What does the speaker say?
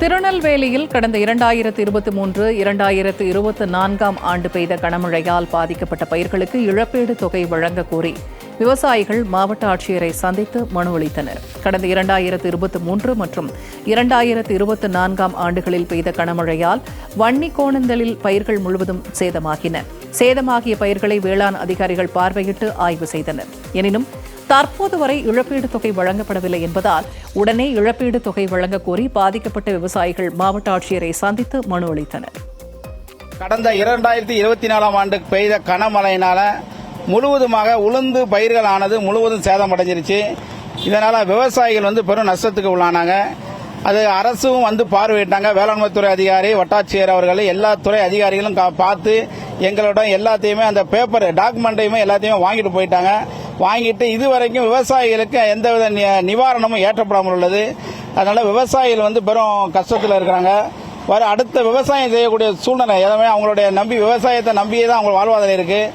திருநெல்வேலியில் கடந்த இரண்டாயிரத்து இருபத்தி மூன்று இரண்டாயிரத்து இருபத்தி நான்காம் ஆண்டு பெய்த கனமழையால் பாதிக்கப்பட்ட பயிர்களுக்கு இழப்பீடு தொகை வழங்க கோரி விவசாயிகள் மாவட்ட ஆட்சியரை சந்தித்து மனு அளித்தனர். கடந்த இரண்டாயிரத்து இருபத்தி மூன்று மற்றும் இரண்டாயிரத்து இருபத்தி நான்காம் ஆண்டுகளில் பெய்த கனமழையால் வன்னி கோணந்தலில் பயிர்கள் முழுவதும் சேதமாகின. சேதமாகிய பயிர்களை வேளாண் அதிகாரிகள் பார்வையிட்டு ஆய்வு செய்தனர். எனினும் தற்போது வரை இழப்பீடு தொகை வழங்கப்படவில்லை என்பதால் உடனே இழப்பீடு தொகை வழங்க கோரி பாதிக்கப்பட்ட விவசாயிகள் மாவட்ட ஆட்சியரை சந்தித்து மனு அளித்தனர். கடந்த இரண்டாயிரத்தி இருபத்தி நாலாம் ஆண்டு பெய்த கனமழையினால முழுவதுமாக உளுந்து பயிர்கள் ஆனது முழுவதும் சேதமடைஞ்சிருச்சு. இதனால விவசாயிகள் வந்து பெரும் நஷ்டத்துக்கு உள்ளானாங்க. அது அரசும் வந்து பார்வையிட்டாங்க. வேளாண்மைத்துறை அதிகாரி வட்டாட்சியர் அவர்கள் எல்லா துறை அதிகாரிகளும் பார்த்து எங்களோட எல்லாத்தையுமே அந்த பேப்பர் டாக்குமெண்ட்டையுமே எல்லாத்தையுமே வாங்கிட்டு போயிட்டாங்க. வாங்கிட்டு இதுவரைக்கும் விவசாயிகளுக்கு எந்தவித நி- நிவாரணமும் ஏற்றப்படாமல் உள்ளது. அதனால விவசாயிகள் வந்து பெரும் கஷ்டத்தில் இருக்கிறாங்க. வர அடுத்த விவசாயம் செய்யக்கூடிய சூழ்நிலை எதுவுமே அவங்களுடைய நம்பி விவசாயத்தை நம்பியே தான் அவங்க வாழ்வாதாரம் இருக்குது